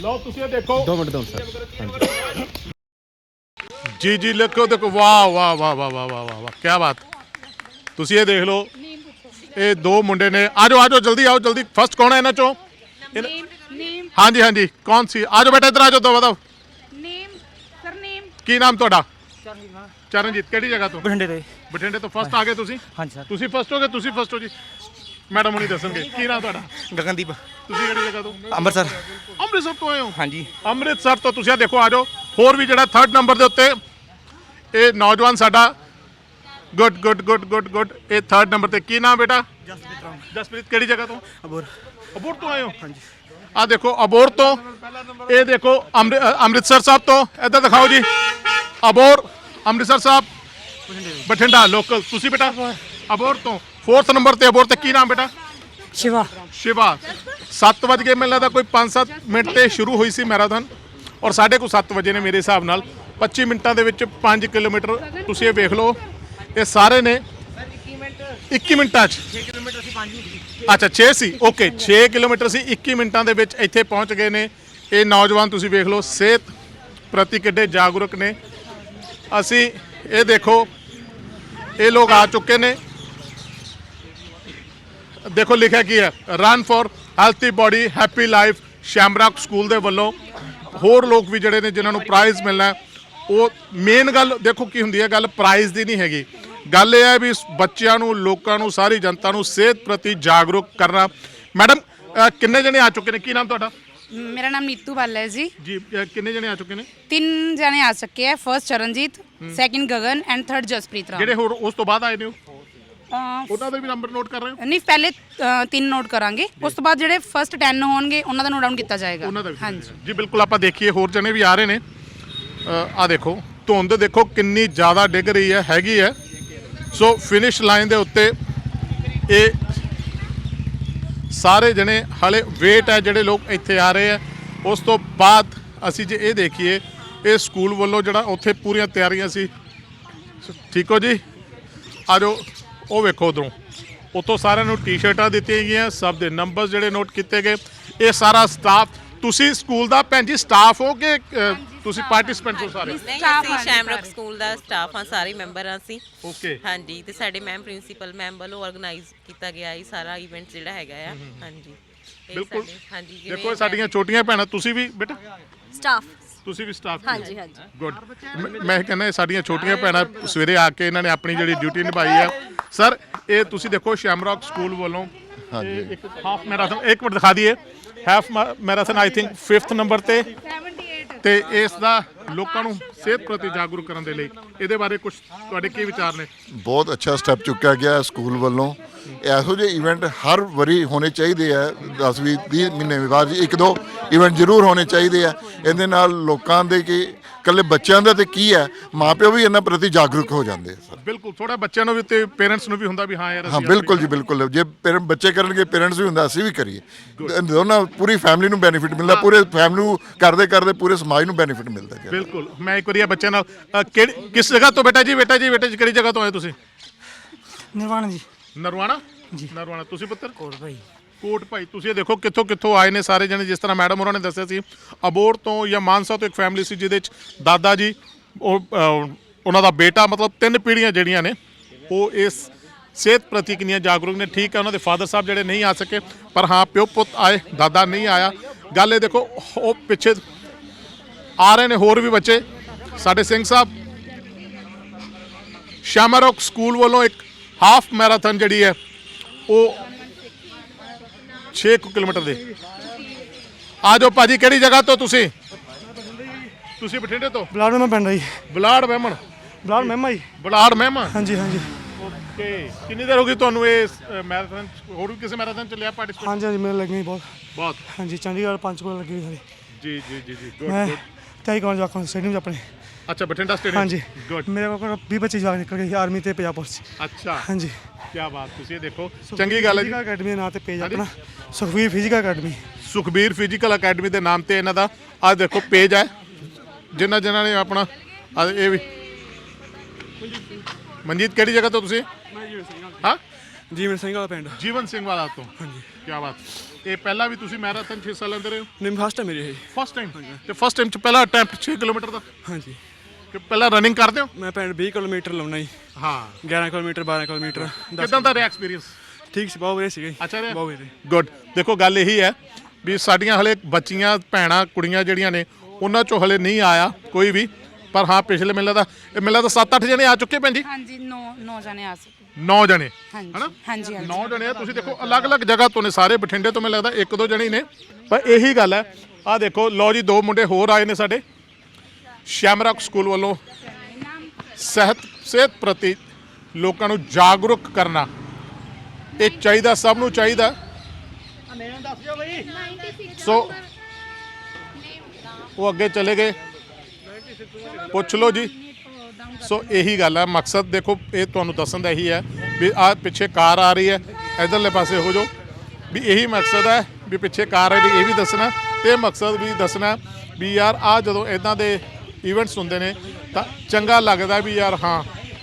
ਲਓ ਤੁਸੀਂ ਇਹ ਦੇਖੋ। 2 ਮਿੰਟ ਦੋ ਸਰ। ਜੀ ਜੀ ਲਿਖੋ ਦੇਖੋ। ਵਾਹ ਵਾਹ ਵਾਹ ਵਾਹ ਵਾਹ ਵਾਹ ਵਾਹ ਵਾਹ। ਕੀ ਬਾਤ। ਤੁਸੀਂ ਇਹ ਦੇਖ ਲਓ। ਇਹ ਦੋ ਮੁੰਡੇ ਨੇ। ਆਜੋ ਆਜੋ ਜਲਦੀ ਆਓ ਜਲਦੀ। ਫਸਟ ਕੌਣ ਹੈ ਇਹਨਾਂ ਚੋਂ? ਹਾਂਜੀ ਹਾਂਜੀ। ਕੌਣ ਸੀ? ਆਜੋ ਬੇਟਾ ਇੱਧਰ ਆਜੋ ਦੋ ਬਤਾਓ name surname ਕੀ ਨਾਮ ਤੁਹਾਡਾ? ਚਰਨਜੀਤ ਕਿਹੜੀ ਜਗ੍ਹਾ ਤੋਂ? ਬਠਿੰਡੇ ਦੇ ਬਠਿੰਡੇ ਤੋਂ ਫਸਟ ਆ ਗਏ ਤੁਸੀਂ? ਹਾਂਜੀ ਸਰ। ਤੁਸੀਂ ਫਸਟ ਹੋਗੇ? ਤੁਸੀਂ ਫਸਟ ਹੋ ਜੀ। ਮੈਡਮ ਹੁਣੀ ਦੱਸਣਗੇ। ਕੀ ਨਾਮ ਤੁਹਾਡਾ? ਗਗਨਦੀਪ। ਤੁਸੀਂ ਕਿਹੜੀ ਜਗ੍ਹਾ ਤੋਂ? ਅੰਮ੍ਰਿਤਸਰ। ਅੰਮ੍ਰਿਤਸਰ ਤੋਂ ਆਏ ਹੋ? ਹਾਂਜੀ। ਅੰਮ੍ਰਿਤਸਰ ਤੋਂ ਤੁਸੀਂ ਆ ਦੇਖੋ ਆ ਜਾਓ। ਹੋਰ ਵੀ ਜਿਹੜਾ 3rd ਨੰਬਰ ਦੇ ਉੱਤੇ ਇਹ ਨੌਜਵਾਨ ਸਾਡਾ good good good good good ਇਹ 3rd ਨੰਬਰ ਤੇ ਕੀ ਨਾਮ ਬੇਟਾ? ਜਸਪ੍ਰੀਤ ਰਾਮ। ਜਸਪ੍ਰੀਤ ਕਿਹੜੀ ਜਗ੍ਹਾ ਤੋਂ? ਅਬੋਰ। ਅਬੋਰ ਤੋਂ ਆਏ ਹੋ? ਹਾਂਜੀ। ਆ ਦੇਖੋ ਅਬੋਰ ਤੋਂ ਇਹ ਦੇਖੋ ਅੰਮ੍ਰਿਤਸਰ ਸਾਹਿਬ ਤੋਂ ਇੱਧਰ ਦਿਖਾਓ ਜੀ। ਅਬੋਰ ਅੰਮ੍ਰਿਤਸਰ ਸਾਹਿਬ ਬਠਿੰਡਾ ਲੋਕਲ ਤੁਸੀਂ ਬੇਟਾ ਅਬੋਰ ਤੋਂ। 4th ਨੰਬਰ ਤੇ ਅਬੋਰ ਤੇ ਕੀ ਨਾਮ ਬੇਟਾ? ਸ਼ਿਵਾ। ਸ਼ਿਵਾ। 7 ਵਜੇ ਕੇ ਮੈਨੂੰ ਲੱਗਦਾ ਕੋਈ 5-7 ਮਿੰਟ ਤੇ ਸ਼ੁਰੂ ਹੋਈ ਸੀ ਮੈਰਾਥਨ। ਔਰ ਸਾਢੇ ਕੁ 7 ਵਜੇ ਨੇ ਮੇਰੇ ਹਿਸਾਬ ਨਾਲ। 25 ਮਿੰਟਾਂ ਦੇ ਵਿੱਚ 5 ਕਿਲੋਮੀਟਰ ਤੁਸੀਂ ਇਹ ਵੇਖ ਲਓ। ਇਹ ਸਾਰੇ ਨੇ 21 ਮਿੰਟਾਂ 'ਚ। 6 ਕਿਲੋਮੀਟਰ ਸੀ 5 ਅੱਛਾ 6 ਸੀ। ਓਕੇ 6 ਕਿਲੋਮੀਟਰ ਸੀ। 21 ਮਿੰਟਾਂ ਦੇ ਵਿੱਚ ਇੱਥੇ ਪਹੁੰਚ ਗਏ ਨੇ। ਇਹ ਨੌਜਵਾਨ ਤੁਸੀਂ ਵੇਖ ਲਓ ਸਿਹਤ ਪ੍ਰਤੀ ਕਿੱਡੇ ਜਾਗਰੂਕ ਨੇ। ਅਸੀਂ ਇਹ ਦੇਖੋ ਇਹ ਲੋਕ ਆ ਚੁੱਕੇ ਨੇ। ਦੇਖੋ ਲਿਖਿਆ ਕੀ ਹੈ? Run for healthy body happy life Shamrock school ਦੇ ਵੱਲੋਂ ਹੋਰ ਲੋਕ ਵੀ ਜਿਹੜੇ ਨੇ ਜਿਨ੍ਹਾਂ ਨੂੰ ਪ੍ਰਾਈਜ਼ ਮਿਲਣਾ ਉਹ ਮੇਨ ਗੱਲ ਦੇਖੋ ਕੀ ਹੁੰਦੀ ਹੈ ਗੱਲ ਪ੍ਰਾਈਜ਼ ਦੀ ਨਹੀਂ ਹੈਗੀ। ਗੱਲ ਇਹ ਹੈ ਵੀ ਬੱਚਿਆਂ ਨੂੰ ਲੋਕਾਂ ਨੂੰ ਸਾਰੀ ਜਨਤਾ ਨੂੰ ਸਿਹਤ ਪ੍ਰਤੀ ਜਾਗਰੂਕ ਕਰਨਾ। ਮੈਡਮ ਕਿੰਨੇ ਜਣੇ ਆ ਚੁੱਕੇ ਨੇ? ਕੀ ਨਾਮ ਤੁਹਾਡਾ? ਮੇਰਾ ਨਾਮ ਨੀਤੂ ਬਾਲਾ ਹੈ ਜੀ। ਜੀ ਕਿੰਨੇ ਜਣੇ ਆ ਚੁੱਕੇ ਨੇ? ਤਿੰਨ ਜਣੇ ਆ ਸਕੇ ਹੈ। First Charanjit second Gagan and third Jaspreet Ram. ਜਿਹੜੇ ਹੋਰ ਉਸ ਤੋਂ ਬਾਅਦ ਆਏ ਨੇ ਉਹ? ਅਹ, ਉਹਨਾਂ ਦਾ ਵੀ ਨੰਬਰ ਨੋਟ ਕਰ ਰਹੇ ਹੋ? ਨਹੀਂ ਪਹਿਲੇ ਤਿੰਨ ਨੋਟ ਕਰਾਂਗੇ। ਉਸ ਤੋਂ ਬਾਅਦ ਜਿਹੜੇ ਫਰਸਟ 10 ਹੋਣਗੇ ਉਹਨਾਂ ਦਾ ਨੋਟ ਡਾਊਨ ਕੀਤਾ ਜਾਏਗਾ। ਉਹਨਾਂ ਦਾ ਵੀ। ਹਾਂਜੀ। ਜੀ ਬਿਲਕੁਲ ਆਪਾਂ ਦੇਖੀਏ ਹੋਰ ਜਣੇ ਵੀ ਆ ਰਹੇ ਨੇ। ਆ ਦੇਖੋ ਧੁੰਦ ਦੇਖੋ ਕਿੰਨੀ ਜ਼ਿਆਦਾ ਡਿੱਗ ਰਹੀ ਹੈ ਹੈਗੀ ਹੈ। ਸੋ ਫਿਨਿਸ਼ ਲਾਈਨ ਦੇ ਉੱਤੇ ਇਹ ਸਾਰੇ ਜਣੇ ਹਲੇ ਵੇਟ ਹੈ ਜਿਹੜੇ ਲੋਕ ਇੱਥੇ ਆ ਰਹੇ ਆ ਉਸ ਤੋਂ ਬਾਅਦ ਅਸੀਂ ਜੇ ਇਹ ਦੇਖੀਏ ਇਹ ਸਕੂਲ ਵੱਲੋਂ ਜਿਹੜਾ ਉੱਥੇ ਪੂਰੀਆਂ ਤਿਆਰੀਆਂ ਸੀ। ਠੀਕ ਹੋ ਜੀ? ਆ ਜਾਓ। ਉਹ ਵੇਖੋ ਉਧਰੋਂ। ਉੱਥੋਂ ਸਾਰਿਆਂ ਨੂੰ ਟੀ-ਸ਼ਰਟਾਂ ਦਿੱਤੀਆਂ ਗਈਆਂ ਸਭ ਦੇ ਨੰਬਰਸ ਜਿਹੜੇ ਨੋਟ ਕੀਤੇ ਗਏ। ਇਹ ਸਾਰਾ ਸਟਾਫ ਤੁਸੀਂ ਸਕੂਲ ਦਾ ਭੈਣ ਜੀ ਸਟਾਫ ਹੋ ਕਿ ਅ, ਤੁਸੀਂ ਪਾਰਟਿਸਪੈਂਟ ਹੋ ਸਾਰੇ? ਨਹੀਂ ਅਸੀਂ ਸ਼ੈਮਰਕ। ਸਕੂਲ ਦਾ ਸਟਾਫ ਹਾਂ ਸਾਰੇ ਮੈਂਬਰ ਹਾਂ ਅਸੀਂ। ਓਕੇ ਹਾਂਜੀ ਤੇ ਸਾਡੇ ਮੈਮ ਪ੍ਰਿੰਸੀਪਲ ਮੈਮ ਵੱਲੋਂ ਆਰਗੇਨਾਈਜ਼ ਕੀਤਾ ਗਿਆ ਇਹ ਸਾਰਾ ਇਵੈਂਟ ਜਿਹੜਾ ਹੈਗਾ ਆ। ਹਾਂਜੀ। ਇਹ ਬਿਲਕੁਲ। ਸਾਡੇ- ਹਾਂਜੀ ਦੇਖੋ ਇਹ ਸਾਡੀਆਂ ਛੋਟੀਆਂ ਭੈਣਾਂ ਤੁਸੀਂ ਵੀ ਬੇਟਾ? ਸਟਾਫ ਤੁਸੀਂ ਵੀ ਸਟਾਫ ਹਾਂਜੀ ਹਾਂਜੀ। ਗੁੱਡ ਮੈਂ ਕਹਿੰਦਾ ਇਹ ਸਾਡੀਆਂ ਛੋਟੀਆਂ ਭੈਣਾਂ ਸਵੇਰੇ ਆ ਕੇ ਇਹਨਾਂ ਨੇ ਆਪਣੀ ਜਿਹੜੀ ਡਿਊਟੀ ਨਿਭਾਈ ਹੈ ਸਰ ਇਹ ਤੁਸੀਂ ਦੇਖੋ ਸ਼ੈਮਰੌਕ ਸਕੂਲ ਵੱਲੋਂ ਹਾਂਜੀ। ਹਾਫ ਮੈਰਾਥਨ ਇੱਕ ਮਿੰਟ ਦਿਖਾ ਦਈਏ। Half marathon I think 5th number ਤੇ 78 ਤੇ ਇਸ ਦਾ ਲੋਕਾਂ ਨੂੰ ਸਿਹਤ ਪ੍ਰਤੀ ਜਾਗਰੂਕ ਕਰਨ ਦੇ ਲਈ ਇਹਦੇ ਬਾਰੇ ਕੁਝ ਤੁਹਾਡੇ ਕੀ ਵਿਚਾਰ ਨੇ? ਬਹੁਤ ਅੱਛਾ ਸਟੈਪ ਚੁੱਕਿਆ ਗਿਆ ਸਕੂਲ ਵੱਲੋਂ। ਇਹੋ ਜਿਹੇ ਇਵੈਂਟ ਹਰ ਵਾਰੀ ਹੋਣੇ ਚਾਹੀਦੇ ਆ 10 20 30 ਮਹੀਨੇ ਬਾਅਦ ਇੱਕ ਦੋ ਇਵੈਂਟ ਜ਼ਰੂਰ ਹੋਣੇ ਚਾਹੀਦੇ ਆ। ਇਹਦੇ ਨਾਲ ਲੋਕਾਂ ਦੇ ਕਿ ਇਕੱਲੇ ਬੱਚਿਆਂ ਦਾ ਤੇ ਕੀ ਹੈ? ਮਾਪਿਓ ਵੀ ਇਹਨਾਂ ਪ੍ਰਤੀ ਜਾਗਰੂਕ ਹੋ ਜਾਂਦੇ ਆ ਸਰ। ਬਿਲਕੁਲ ਥੋੜਾ ਬੱਚਿਆਂ ਨੂੰ ਵੀ ਤੇ ਪੇਰੈਂਟਸ ਨੂੰ ਵੀ ਹੁੰਦਾ ਵੀ ਹਾਂ ਯਾਰ ਹਾਂ ਬਿਲਕੁਲ ਜੀ ਬਿਲਕੁਲ। ਜੇ ਪੇਰੈਂਟ ਬੱਚੇ ਕਰਨਗੇ ਪੇਰੈਂਟਸ ਵੀ ਹੁੰਦਾ ਅਸੀਂ ਵੀ ਕਰੀਏ। ਦੋਨਾਂ ਪੂਰੀ ਫੈਮਿਲੀ ਨੂੰ ਬੈਨੀਫਿਟ ਮਿਲਦਾ ਪੂਰੇ ਫੈਮਿਲੀ ਨੂੰ ਕਰਦੇ ਕਰਦੇ ਪੂਰੇ ਸਮਾਜ ਨੂੰ ਬੈਨੀਫਿਟ ਮਿਲਦਾ ਜੀ। ਬਿਲਕੁਲ। ਮੈਂ ਇੱਕ ਵਾਰੀ ਬੱਚਿਆਂ ਨਾਲ ਅ, ਕਿਹੜੀ ਕਿਸ ਜਗ੍ਹਾ ਤੋਂ ਬੇਟਾ ਜੀ ਬੇਟਾ ਜੀ ਬੇਟਾ ਜੀ ਕਿਹੜੀ ਜਗ੍ਹਾ ਤੋਂ ਆਏ ਤੁਸੀਂ? ਨਿਰਵਾਣ ਜੀ। ਨਰਵਾਣਾ? ਜੀ। ਨਰਵਾਣਾ ਤੁਸੀਂ ਪੁੱਤਰ? ਕੋਟ ਭਾਈ। ਕੋਟ ਭਾਈ, ਤੁਸੀਂ ਇਹ ਦੇਖੋ ਕਿੱਥੋਂ ਕਿੱਥੋਂ ਆਏ ਨੇ ਸਾਰੇ ਜਣੇ, ਜਿਸ ਤਰ੍ਹਾਂ ਮੈਡਮ ਉਹਨਾਂ ਨੇ ਦੱਸਿਆ ਸੀ ਅਬੋਰ ਤੋਂ ਜਾਂ ਮਾਨਸਾ ਤੋਂ ਇੱਕ ਫੈਮਿਲੀ ਸੀ ਜਿਹਦੇ ਵਿੱਚ ਦਾਦਾ ਜੀ, ਉਹ ਉਹਨਾਂ ਦਾ ਬੇਟਾ, ਮਤਲਬ ਤਿੰਨ ਪੀੜ੍ਹੀਆਂ ਜਿਹੜੀਆਂ ਨੇ, ਉਹ ਇਸ ਸਿਹਤ ਪ੍ਰਤੀ ਕਿੰਨੀਆਂ ਜਾਗਰੂਕ ਨੇ। ਠੀਕ ਹੈ, ਉਹਨਾਂ ਦੇ ਫਾਦਰ ਸਾਹਿਬ ਜਿਹੜੇ ਨਹੀਂ ਆ ਸਕੇ, ਪਰ ਹਾਂ, ਪਿਓ ਪੁੱਤ ਆਏ, ਦਾਦਾ ਨਹੀਂ ਆਇਆ। ਗੱਲ ਇਹ ਦੇਖੋ, ਉਹ ਪਿੱਛੇ ਆ ਰਹੇ ਨੇ, ਹੋਰ ਵੀ ਬੱਚੇ। ਸਾਡੇ ਸਿੰਘ ਸਾਹਿਬ, ਸ਼ਾਮਰੋਕ ਸਕੂਲ ਵੱਲੋਂ ਇੱਕ ਹਾਫ ਮੈਰਾਥਨ ਜਿਹੜੀ ਹੈ, ਉਹ 6 ਕਿਲੋਮੀਟਰ ਦੇ। ਆ ਜਾਓ ਭਾਜੀ ਕਿਹੜੀ ਜਗ੍ਹਾ ਤੋਂ ਤੁਸੀਂ? ਤੁਸੀਂ ਬਠਿੰਡੇ ਤੋਂ? ਬਲਾਡ ਮੈਂ ਪਿੰਡ ਆ ਜੀ। ਬਲਾੜ ਮਹਿਮਣ ਬਲਾਡ ਮਹਿਮਾ ਜੀ। ਬਲਾੜ ਮਹਿਮਣ ਹਾਂਜੀ ਹਾਂਜੀ। ਓਕੇ। ਕਿੰਨੀ ਦੇਰ ਹੋ ਗਈ ਤੁਹਾਨੂੰ ਇਹ ਮੈਰਾਥਨ ਹੋਰ ਵੀ ਕਿਸੇ ਮੈਰਾਥਨ ਚ ਲਿਆ ਪਾਰਟਿਸਪੇਟ ਹਾਂਜੀ ਹਾਂਜੀ ਮੈਨੂੰ ਲੱਗੀ ਬਹੁਤ। ਬਹੁਤ। ਹਾਂਜੀ ਚੰਡੀਗੜ੍ਹ ਪੰਚਕੂਲਾ ਲੱਗੀ ਹੋਈ ਸਾਰੀ। ਜੀ ਜੀ ਜੀ ਜੀ ਗੁੱਡ ਮੈਂ ਗੁੱਡ ਤਾਈ ਕਾਲਜ ਆਖਾਂ ਸਟੇਡੀਅਮ 'ਚ ਆਪਣੇ। ਅੱਛਾ ਬਠਿੰਡਾ ਸਟੇਡੀਅਮ ਹਾਂਜੀ। ਗੁੱਡ ਮੇਰੇ ਕੋਲ 20 25 ਜਵਾਕ ਨਿਕਲ ਗਏ ਸੀ ਆਰਮੀ ਤੇ ਪੰਜਾਬ ਪੁਲਿਸ 'ਚ। ਅੱਛਾ। ਹਾਂਜੀ। ਕੀ ਬਾਤ ਤੁਸੀਂ ਇਹ ਦੇਖੋ। ਚੰਗੀ ਗੱਲ ਹੈ ਜੀ। ਫਿਜ਼ੀਕਲ ਅਕੈਡਮੀ ਦੇ ਨਾਂ ਤੇ ਪੇਜ ਆਪਣਾ। Sukhvir physical academy Sukhbir physical academy ਦੇ ਨਾਮ ਤੇ ਇਹਨਾਂ ਦਾ ਆਹ ਦੇਖੋ ਪੇਜ ਹੈ। ਜਿਨ੍ਹਾਂ ਜਿਨ੍ਹਾਂ ਨੇ ਆਪਣਾ ਆਹ ਇਹ ਵੀ। ਮਨਜੀਤ ਕਿਹੜੀ ਜਗ੍ਹਾ ਤੋਂ ਤੁਸੀਂ? ਹਾਂ? ਜੀਵਨ ਸਿੰਘ ਵਾਲਾ ਪਿੰਡ। ਜੀਵਨ ਸਿੰਘ ਵਾਲਾ ਤੋਂ। ਹਾਂਜੀ। ਕੀ ਬਾਤ। ਇਹ ਪਹਿਲਾਂ ਵੀ ਤੁਸੀਂ ਮੈਰਾਥਨ 6 ਸਾਲ ਲੈਂਦੇ ਰਹੇ ਹੋ? ਨਹੀਂ ਫਸਟ ਹੈ ਮੇਰੇ ਇਹ ਫਸਟ ਟਾਈਮ ਤੇ ਫਸਟ ਟਾਈਮ ਚ ਪਹਿਲਾ ਅਟੈਂਪਟ 6 ਕਿਲੋਮੀਟਰ ਦਾ? ਹਾਂਜੀ। ਕਿ ਪਹਿਲਾਂ ਰਨਿੰਗ ਕਰਦੇ ਹੋ? ਮੈਂ ਪਿੰਡ 20 ਕਿਲੋਮੀਟਰ ਲਾਉਣਾ ਜੀ। ਹਾਂ। 11 ਕਿਲੋਮੀਟਰ 12 ਕਿਲੋਮੀਟਰ ਕਿਦਾਂ ਦਾ ਰਿਹਾ ਐਕਸਪੀਰੀਅੰਸ ਠੀਕ ਸੀ ਬਹੁਤ ਵਧੀਆ ਸੀਗਾ ਜੀ। ਅੱਛਾ ਰਿਹਾ? ਬਹੁਤ ਵਧੀਆ। ਗੁੱਡ ਦੇਖੋ ਗੱਲ ਇਹੀ ਹੈ ਵੀ ਸਾਡੀਆਂ ਹਲੇ ਬੱਚੀਆਂ ਭੈਣਾਂ ਕੁੜੀਆਂ ਜਿਹੜੀਆਂ ਨੇ ਉਹਨਾਂ ਚੋਂ ਹਲੇ ਨਹੀਂ ਆਇਆ ਕੋਈ ਵੀ। ਪਰ ਹਾਂ ਪਿਛਲੇ ਮੇਲੇ ਦਾ ਇਹ ਮੇਲਾ ਤਾਂ 7-8 ਜਣੇ ਆ ਚੁੱਕੇ ਭੈਣ ਜੀ? ਹਾਂਜੀ 9 9 ਜਣੇ ਆ ਸਕਦੇ 9 ਜਣੇ। ਹਾਂਜੀ ਹਨਾ? ਹਾਂਜੀ ਹਾਂਜੀ। 9 ਜਣੇ ਆ ਤੁਸੀਂ ਦੇਖੋ ਅਲੱਗ-ਅਲੱਗ ਜਗ੍ਹਾ ਤੋਂ ਨੇ ਸਾਰੇ ਬਠਿੰਡੇ ਤੋਂ ਮੈਨੂੰ ਲੱਗਦਾ ਇੱਕ ਦੋ ਜਣੇ ਹੀ ਨੇ। ਪਰ ਇਹੀ ਗੱਲ ਹੈ ਆਹ ਦੇਖੋ ਲਓ ਜੀ ਦੋ ਮੁੰਡੇ ਹੋਰ ਆਏ ਨੇ ਸਾਡੇ। ਸ਼ੈਮਰਕ ਸਕੂਲ ਵੱਲੋਂ ਸਿਹਤ ਸਿਹਤ ਪ੍ਰਤੀ ਲੋਕਾਂ ਨੂੰ ਜਾਗਰੂਕ ਕਰਨਾ ਇਹ ਚਾਹੀਦਾ, ਸਭ ਨੂੰ ਚਾਹੀਦਾ। ਸੋ ਉਹ ਅੱਗੇ ਚਲੇ ਗਏ। ਪੁੱਛ ਲਓ ਜੀ। ਸੋ ਇਹੀ ਗੱਲ ਹੈ ਮਕਸਦ ਦੇਖੋ, ਇਹ ਤੁਹਾਨੂੰ ਦੱਸਣ ਦਾ ਇਹੀ ਹੈ ਵੀ ਆ ਪਿੱਛੇ ਕਾਰ ਆ ਰਹੀ ਹੈ, ਇਧਰਲੇ ਪਾਸੇ ਹੋ ਜਾਓ। ਵੀ ਇਹੀ ਮਕਸਦ ਹੈ ਵੀ ਪਿੱਛੇ ਕਾਰ ਆ ਰਹੀ, ਇਹ ਵੀ ਦੱਸਣਾ, ਤੇ ਮਕਸਦ ਵੀ ਦੱਸਣਾ ਵੀ ਯਾਰ ਆ ਜਦੋਂ ਇਦਾਂ ਦੇ ਇਵੈਂਟਸ ਹੁੰਦੇ ਨੇ, ਤਾਂ ਚੰਗਾ ਲੱਗਦਾ ਵੀ ਯਾਰ ਹਾਂ,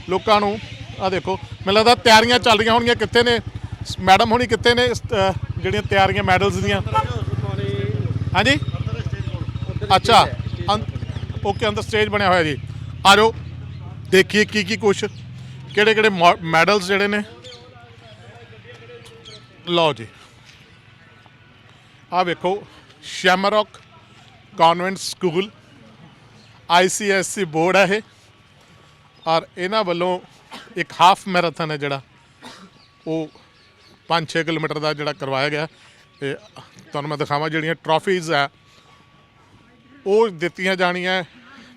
ਲੋਕਾਂ ਨੂੰ ਆ ਦੇਖੋ, ਮੈਨੂੰ ਲੱਗਦਾ ਤਿਆਰੀਆਂ ਚੱਲ ਰਹੀਆਂ ਹੋਣਗੀਆਂ ਕਿੱਥੇ ਨੇ ਮੈਡਮ ਹੋਣੀ ਕਿੱਥੇ ਨੇ ਜਿਹੜੀਆਂ ਤਿਆਰੀਆਂ ਮੈਡਲਸ ਦੀਆਂ? ਹਾਂਜੀ? ਅੱਛਾ ਓਕੇ, ਅੰਦਰ ਸਟੇਜ ਬਣਿਆ ਹੋਇਆ ਜੀ। ਆ ਜਾਓ, ਦੇਖੀਏ ਕੀ ਕੀ ਕੁਛ, ਕਿਹੜੇ ਕਿਹੜੇ ਮੈਡਲਸ ਜਿਹੜੇ ਨੇ। ਲਓ ਜੀ। ਆ ਵੇਖੋ, Shamrock convent school. ICSE board ਹੈ ਇਹ। ਔਰ ਇਹਨਾਂ ਵੱਲੋਂ ਇੱਕ ਹਾਫ ਮੈਰਾਥਨ ਹੈ ਜਿਹੜਾ, ਉਹ 5-6 ਕਿਲੋਮੀਟਰ ਦਾ ਜਿਹੜਾ ਕਰਵਾਇਆ ਗਿਆ। ਤੇ ਤੁਹਾਨੂੰ ਮੈਂ ਦਿਖਾਵਾਂ ਜਿਹੜੀਆਂ ਟਰਾਫੀਜ਼ ਆ। ਉਹ ਦਿੱਤੀਆਂ ਜਾਣੀਆਂ,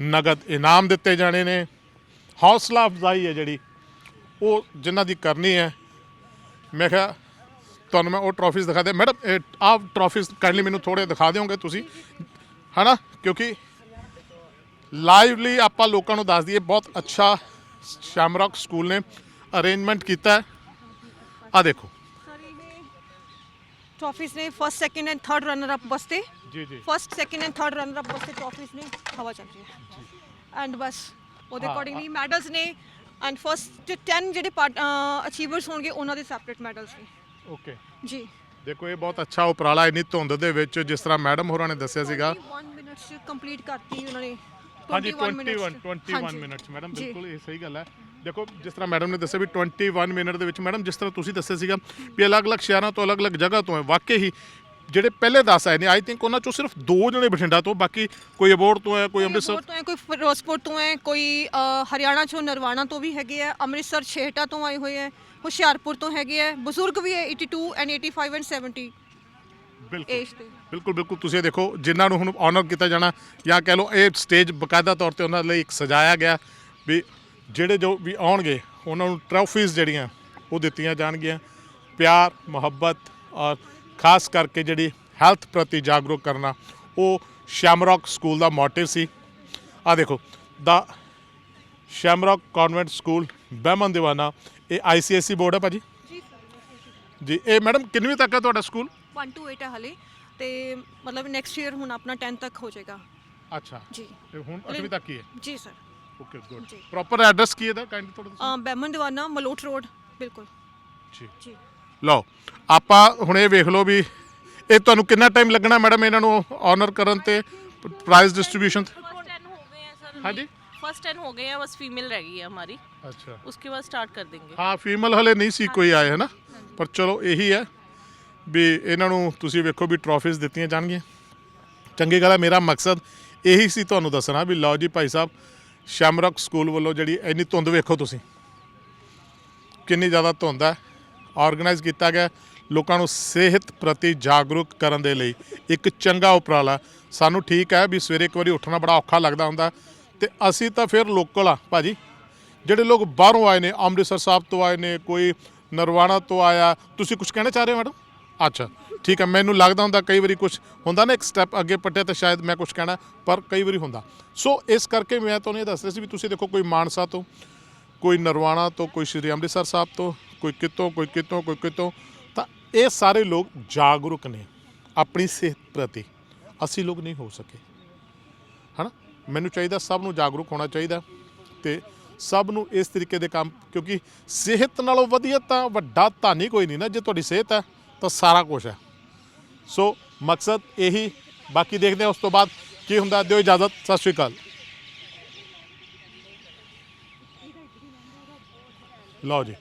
ਨਗਦ ਇਨਾਮ ਦਿੱਤੇ ਜਾਣੇ ਨੇ। ਹੌਸਲਾ ਅਫਜ਼ਾਈ ਹੈ ਜਿਹੜੀ, ਉਹ ਜਿਨ੍ਹਾਂ ਦੀ ਕਰਨੀ ਹੈ। ਮੈਂ ਕਿਹਾ, ਤੁਹਾਨੂੰ ਮੈਂ ਉਹ ਟਰਾਫੀਜ਼ ਦਿਖਾ ਦੇ ਮੈਡਮ, ਇਹ ਆਹ ਟਰਾਫੀਜ਼ ਕਾਈਂਡਲੀ ਮੈਨੂੰ ਥੋੜੇ ਦਿਖਾ ਦਿਓਗੇ ਤੁਸੀਂ? ਹਨਾ? ਕਿਉਂਕਿ ਲਾਈਵਲੀ ਆਪਾਂ ਲੋਕਾਂ ਨੂੰ ਦੱਸ ਦਈਏ ਬਹੁਤ ਅੱਛਾ ਸ਼ੈਮਰੌਕ ਸਕੂਲ ਨੇ ਅਰੇਂਜਮੈਂਟ ਕੀਤਾ ਆ ਦੇਖੋ ट्रॉफीज ने first second and third runner up बसते ਜੀ ਜੀ first second and third runner up बसते ट्रॉफीज ने हवा चल रही है एंड बस ਉਹਦੇ ਅਕੋਰਡਿੰਗਲੀ ਮੈਡਲਸ ਨੇ ਐਂਡ ਫਸਟ 10 ਜਿਹੜੇ ਅਚੀਵਰਸ ਹੋਣਗੇ ਉਹਨਾਂ ਦੇ ਸੈਪਰੇਟ ਮੈਡਲਸ ਨੇ ਓਕੇ ਜੀ ਦੇਖੋ ਇਹ ਬਹੁਤ ਅੱਛਾ ਉਪਰਾਲਾ ਇੰਨੀ ਧੁੰਦ ਦੇ ਵਿੱਚ ਜਿਸ ਤਰ੍ਹਾਂ ਮੈਡਮ ਹੋਰਾਂ ਨੇ ਦੱਸਿਆ ਸੀਗਾ 1 ਮਿੰਟਸ ਚ ਕੰਪਲੀਟ ਕਰਤੀ ਉਹਨਾਂ ਨੇ ਹਾਂਜੀ 21 minutes 'ਚ। 21 ਹਾਂਜੀ। Minutes madam. ਬਿਲਕੁਲ ਇਹ ਸਹੀ ਗੱਲ ਹੈ ਦੇਖੋ ਜਿਸ ਤਰ੍ਹਾਂ ਮੈਡਮ ਨੇ ਦੱਸਿਆ ਵੀ 21 ਮਿੰਟ ਦੇ ਵਿੱਚ ਮੈਡਮ ਜਿਸ ਤਰ੍ਹਾਂ ਤੁਸੀਂ ਦੱਸਿਆ ਸੀਗਾ ਵੀ ਅਲੱਗ-ਅਲੱਗ ਸ਼ਹਿਰਾਂ ਤੋਂ ਅਲੱਗ-ਅਲੱਗ ਜਗ੍ਹਾ ਤੋਂ ਹੈ ਵਾਕਈ ਹੀ ਜਿਹੜੇ ਪਹਿਲੇ 10 ਆਏ ਨੇ ਆਈ ਥਿੰਕ ਉਹਨਾਂ ਚੋਂ ਸਿਰਫ ਦੋ ਜਣੇ ਬਠਿੰਡਾ ਤੋਂ ਬਾਕੀ ਕੋਈ ਅਬੋਰ ਤੋਂ ਹੈ ਕੋਈ ਅੰਮ੍ਰਿਤਸਰ ਤੋਂ ਹੈ ਕੋਈ ਫਿਰੋਜ਼ਪੁਰ ਤੋਂ ਹੈ ਕੋਈ ਹਰਿਆਣਾ ਚੋਂ ਨਰਵਾਣਾ ਤੋਂ ਵੀ ਹੈਗੇ ਆ ਅੰਮ੍ਰਿਤਸਰ ਛੇਹਟਾ ਤੋਂ ਆਏ ਹੋਏ ਹੈ ਹੁਸ਼ਿਆਰਪੁਰ ਤੋਂ ਹੈਗੇ ਆ ਬਜ਼ੁਰਗ ਵੀ ਹੈ 82 ਐਂਡ 85 ਐਂਡ 70 ਬਿਲਕੁਲ ਏਜ ਤੇ। ਬਿਲਕੁਲ ਬਿਲਕੁਲ। ਤੁਸੀਂ ਇਹ ਦੇਖੋ ਜਿਨ੍ਹਾਂ ਨੂੰ ਹੁਣ ਆਨਰ ਕੀਤਾ ਜਾਣਾ ਜਾਂ ਕਹਿ ਲਓ ਇਹ ਸਟੇਜ ਬਕਾਇਦਾ ਤੌਰ ਤੇ ਉਹਨਾਂ ਲਈ ਇੱਕ ਸਜਾਇਆ ਗਿਆ ਵੀ ਜਿਹੜੇ ਜੋ ਵੀ ਆਉਣਗੇ ਉਹਨਾਂ ਨੂੰ ਟਰੋਫੀਜ਼ ਜਿਹੜੀਆਂ ਉਹ ਦਿੱਤੀਆਂ ਜਾਣਗੀਆਂ। ਪਿਆਰ ਮੁਹੱਬਤ ਔਰ ਖਾਸ ਕਰਕੇ ਜਿਹੜੀ ਹੈਲਥ ਪ੍ਰਤੀ ਜਾਗਰੂਕ ਕਰਨਾ ਉਹ ਸ਼ੈਮਰੌਕ ਸਕੂਲ ਦਾ ਮੋਟਿਵ ਸੀ। ਆ ਦੇਖੋ ਦਾ ਸ਼ੈਮਰੌਕ ਕਨਵੈਂਟ ਸਕੂਲ ਬਹਿਮਨ ਦੀਵਾਨਾ ਇਹ ਆਈਸੀਐਸਸੀ ਬੋਰਡ ਹੈ ਭਾਜੀ? ਜੀ ਜੀ ਇਹ ਮੈਡਮ ਕਿੰਨਵੀਂ ਤੱਕ ਹੈ ਤੁਹਾਡਾ ਸਕੂਲ 1 to 8 ਹੈ ਹਲੇ ਤੇ ਮਤਲਬ ਨੈਕਸਟ ਈਅਰ ਹੁਣ ਆਪਣਾ 10 ਤੱਕ ਹੋ ਜਾਏਗਾ ਅੱਛਾ ਜੀ ਇਹ ਹੁਣ 8ਵੀਂ ਤੱਕ ਹੀ ਹੈ ਜੀ ਸਰ ਓਕੇ ਗੁੱਡ ਜੀ। ਪ੍ਰੋਪਰ ਐਡਰੈਸ ਕੀ ਹੈ ਦਾ ਕਾਈਂਡ ਥੋੜਾ ਦੱਸੋ ਬੈਮਨ ਦੀਵਾਨਾ ਮਲੋਟ ਰੋਡ ਬਿਲਕੁਲ ਜੀ ਜੀ ਲਓ ਆਪਾਂ ਹੁਣ ਇਹ ਵੇਖ ਲਓ ਵੀ ਇਹ ਤੁਹਾਨੂੰ ਕਿੰਨਾ ਟਾਈਮ ਲੱਗਣਾ ਮੈਡਮ ਇਹਨਾਂ ਨੂੰ ਆਨਰ ਕਰਨ ਤੇ ਪ੍ਰਾਈਜ਼ ਡਿਸਟ੍ਰੀਬਿਊਸ਼ਨ फर्स्ट टेन हो गए हैं सर हाँ जी? फर्स्ट टेन हो गए हैं बस फीमेल रह गई है हमारी ਅੱਛਾ उसके बाद स्टार्ट कर देंगे ਹਾਂ ਫੀਮੇਲ ਹਲੇ ਨਹੀਂ ਸੀ ਕੋਈ ਆਏ ਹਨਾ ਪਰ ਚਲੋ ਇਹੀ ਹੈ ਵੀ ਇਹਨਾਂ ਨੂੰ ਤੁਸੀਂ ਵੇਖੋ ਵੀ ਟਰੋਫੀਜ਼ ਦਿੱਤੀਆਂ ਜਾਣਗੀਆਂ। ਚੰਗੀ ਗੱਲ ਹੈ ਮੇਰਾ ਮਕਸਦ ਇਹੀ ਸੀ ਤੁਹਾਨੂੰ ਦੱਸਣਾ ਵੀ ਲਓ ਜੀ ਭਾਈ ਸਾਹਿਬ, ਸ਼ੈਮਰਕ ਸਕੂਲ ਵੱਲੋਂ ਜਿਹੜੀ ਇੰਨੀ ਧੁੰਦ ਵੇਖੋ ਤੁਸੀਂ। ਕਿੰਨੀ ਜ਼ਿਆਦਾ ਧੁੰਦ ਹੈ ਆਰਗੇਨਾਈਜ਼ ਕੀਤਾ ਗਿਆ ਲੋਕਾਂ ਨੂੰ ਸਿਹਤ ਪ੍ਰਤੀ ਜਾਗਰੂਕ ਕਰਨ ਦੇ ਲਈ ਇੱਕ ਚੰਗਾ ਉਪਰਾਲਾ। ਸਾਨੂੰ ਠੀਕ ਹੈ ਵੀ ਸਵੇਰੇ ਇੱਕ ਵਾਰੀ ਉੱਠਣਾ ਬੜਾ ਔਖਾ ਲੱਗਦਾ ਹੁੰਦਾ। ਤੇ ਅਸੀਂ ਤਾਂ ਫਿਰ ਲੋਕਲ ਆ ਭਾਜੀ। ਜਿਹੜੇ ਲੋਕ ਬਾਹਰੋਂ ਆਏ ਨੇ, ਅੰਮ੍ਰਿਤਸਰ ਸਾਹਿਬ ਤੋਂ ਆਏ ਨੇ, ਕੋਈ ਨਰਵਾਣਾ ਤੋਂ ਆਇਆ। ਤੁਸੀਂ ਕੁਝ ਕਹਿਣਾ ਚਾਹ ਰਹੇ ਹੋ, ਮੈਡਮ? ਅੱਛਾ, ਠੀਕ ਹੈ, ਮੈਨੂੰ ਲੱਗਦਾ ਹੁੰਦਾ ਕਈ ਵਾਰੀ ਕੁਝ ਹੁੰਦਾ ਨਾ, ਇੱਕ ਸਟੈਪ ਅੱਗੇ ਪੱਟਿਆ ਤਾਂ ਸ਼ਾਇਦ ਮੈਂ ਕੁਝ ਕਹਿਣਾ, ਪਰ ਕਈ ਵਾਰੀ ਹੁੰਦਾ। ਸੋ ਇਸ ਕਰਕੇ ਮੈਂ ਤੁਹਾਨੂੰ ਇਹ ਦੱਸ ਰਿਹਾ ਸੀ ਵੀ ਤੁਸੀਂ ਦੇਖੋ ਕੋਈ ਮਾਨਸਾ ਤੋਂ, ਕੋਈ ਨਰਵਾਣਾ ਤੋਂ, ਕੋਈ ਸ਼੍ਰੀ ਅੰਮ੍ਰਿਤਸਰ ਸਾਹਿਬ ਤੋਂ, ਕੋਈ ਕਿਤੋਂ ਕੋਈ ਕਿਤੋਂ ਕੋਈ ਕਿਤੋਂ, ਤਾਂ ਇਹ ਸਾਰੇ ਲੋਕ ਜਾਗਰੂਕ ਨੇ ਆਪਣੀ ਸਿਹਤ ਪ੍ਰਤੀ। ਅਸੀਂ ਲੋਕ ਨਹੀਂ ਹੋ ਸਕੇ। ਹਨਾ? ਮੈਨੂੰ ਚਾਹੀਦਾ ਸਭ ਨੂੰ ਜਾਗਰੂਕ ਹੋਣਾ ਚਾਹੀਦਾ ਤੇ ਸਭ ਨੂੰ ਇਸ ਤਰੀਕੇ ਦੇ ਕੰਮ, ਕਿਉਂਕਿ ਸਿਹਤ ਨਾਲੋਂ ਵਧੀਆ ਤਾਂ ਵੱਡਾ ਧਨ ਹੀ ਕੋਈ ਨਹੀਂ ਨਾ, ਜੇ ਤੁਹਾਡੀ ਸਿਹਤ ਹੈ। ਤਾਂ ਸਾਰਾ ਕੁਝ ਹੈ। ਸੋ ਮਕਸਦ ਇਹੀ, ਬਾਕੀ ਦੇਖਦੇ ਹਾਂ ਉਸ ਤੋਂ ਬਾਅਦ ਕੀ ਹੁੰਦਾ। ਦਿਓ ਇਜਾਜ਼ਤ, ਸਤਿ ਸ਼੍ਰੀ ਅਕਾਲ। ਲਓ ਜੀ।